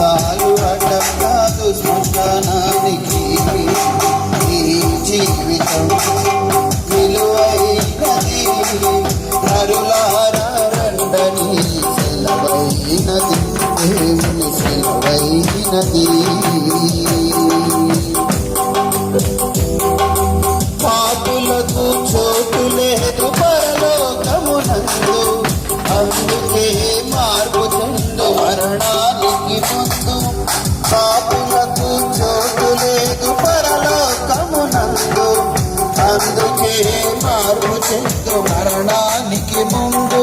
సాలు మతాలు అడ్డం కాదు శ్మశానానికి ఈ జీవితం విలువైనది నరులారండని సెలవైనది దేవుని సెలవైనది పాపులకు చోటు లేదు పరలోకమునందు. అందు మార్పు చెందు మరణానికి ముందు